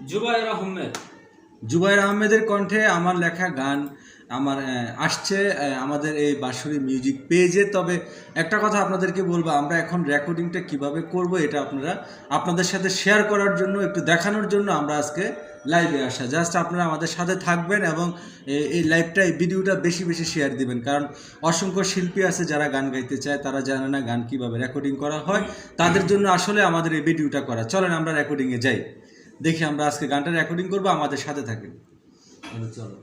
জুবাইর আহমেদ। জুবাইর আহমেদের কণ্ঠে আমার লেখা গান, আমার আসছে আমাদের এই বাঁশুরি মিউজিক পেজে তবে একটা কথা আপনাদেরকে বলব, আমরা এখন রেকর্ডিংটা কীভাবে করব এটা আপনারা, আপনাদের সাথে শেয়ার করার জন্য, একটু দেখানোর জন্য আমরা আজকে লাইভে আসা। জাস্ট আপনারা আমাদের সাথে থাকবেন এবং এই লাইভটা এই ভিডিওটা বেশি বেশি শেয়ার দিবেন। কারণ অসংখ্য শিল্পী আছে যারা গান গাইতে চায়, তারা জানে না গান কীভাবে রেকর্ডিং করা হয়। তাদের জন্য আসলে আমাদের এই ভিডিওটা করা। চলেন আমরা রেকর্ডিংয়ে যাই। দেখি আমরা আজকে গানটা রেকর্ডিং করব, আমাদের সাথে থাকেন চলো।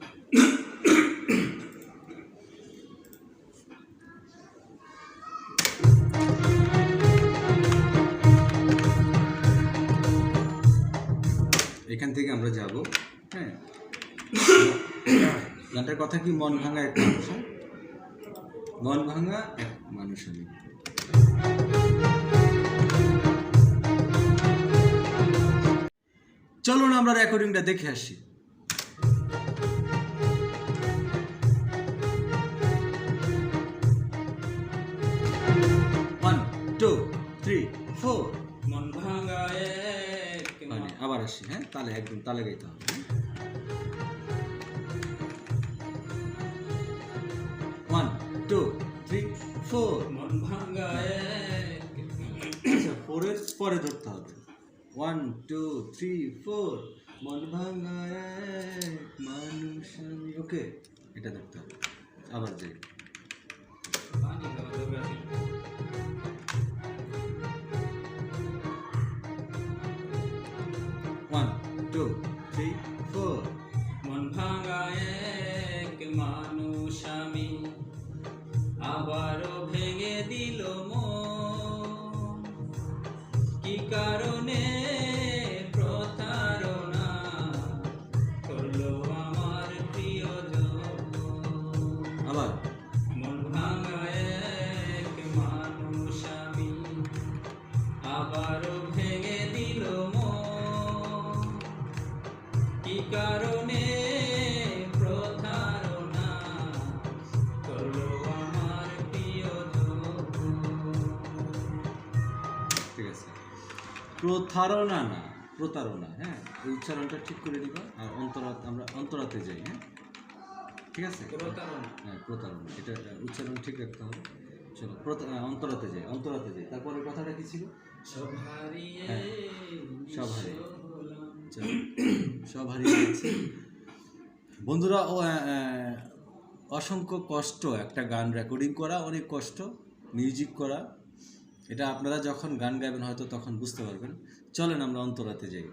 এখান থেকে আমরা যাব হ্যাঁ। গানটার কথা কি, মন ভাঙা এক মানুষ? মন ভাঙা এক মানুষ আমি চলুন আমরা রেকর্ডিংটা দেখে আসি। ওয়ান টু থ্রি ফোর মন আবার আসি হ্যাঁ? তালে একদম তালে গাইতে হবে ওয়ান টু থ্রি ফোর মন ফোরের পরে ধরতে হবে। ওয়ান টু থ্রি ফোর মন ভাঙা এক মানুষ ওকে, এটা ধরতে হবে। আবার যাই। ওয়ান টু থ্রি ফোর মন ভাঙা এক মানুষ আমি। আবারও ভেঙে দিল মন। কি কারণে কি কারণে প্রতারণা করল আমার প্রিয়জন ঠিক আছে। প্রতারণা না প্রতারণা হ্যাঁ? এই উচ্চারণটা ঠিক করে দিবা আর অন্তরাত আমরা অন্তরাতে যাই হ্যাঁ? ঠিক আছে? প্রতারণা। হ্যাঁ প্রতারণা। এটা উচ্চারণ ঠিক রাখতে হবে। চলো অন্তরাতে যাই অন্তরাতে যাই। তারপরে কথাটা কি ছিল? সব হারিয়ে হ্যাঁ, সব হারিয়ে। নিঃস্ব সব হারিয়ে গেছে। বন্ধুরা অসংখ্য কষ্ট, একটা গান রেকর্ডিং করা, অনেক কষ্ট মিউজিক করা। এটা আপনারা যখন গান গাইবেন হয়তো তখন বুঝতে পারবেন। চলেন আমরা অন্তরাতে যাই।